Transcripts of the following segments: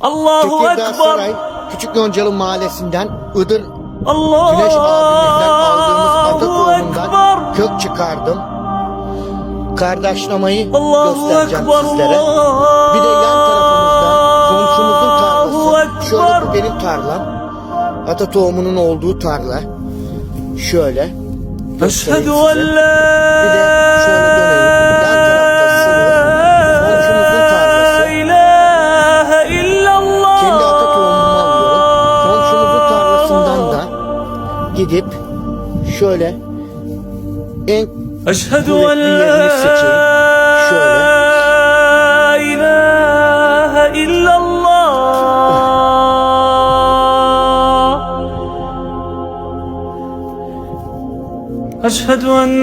Allahu Tekirdağ Saray, Ekber. Küçük Yoncalı Mahallesi'nden Iğdır Güneş abimizden aldığımız ata Allahu tohumundan Ekber. kök çıkardım. Kardeşlamayı Allahu göstereceğim Ekber. sizlere. Bir de yan tarafımızda komşumuzun tarlası. Şöyle Ekber. bu benim tarlam. Ata tohumunun olduğu tarla. Şöyle. Eşhedü en la gidip şöyle en Eşhedü en yerini la seçeyim. Şöyle. ilahe illallah. أشهد أن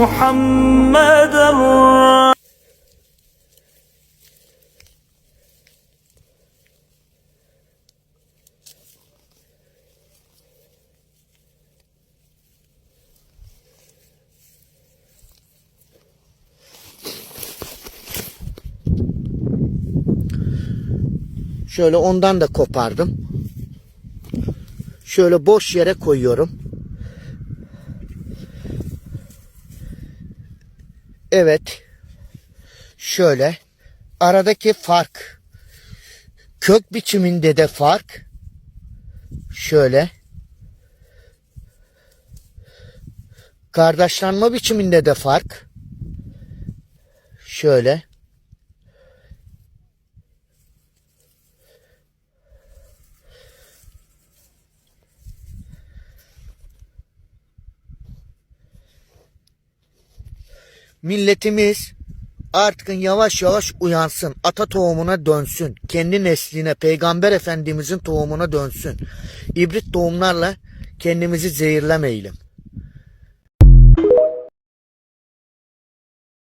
محمدا şöyle ondan da kopardım. Şöyle boş yere koyuyorum. Evet. Şöyle aradaki fark kök biçiminde de fark şöyle kardeşlanma biçiminde de fark şöyle milletimiz artık yavaş yavaş uyansın. Ata tohumuna dönsün. Kendi nesline, peygamber efendimizin tohumuna dönsün. İbrit tohumlarla kendimizi zehirlemeyelim.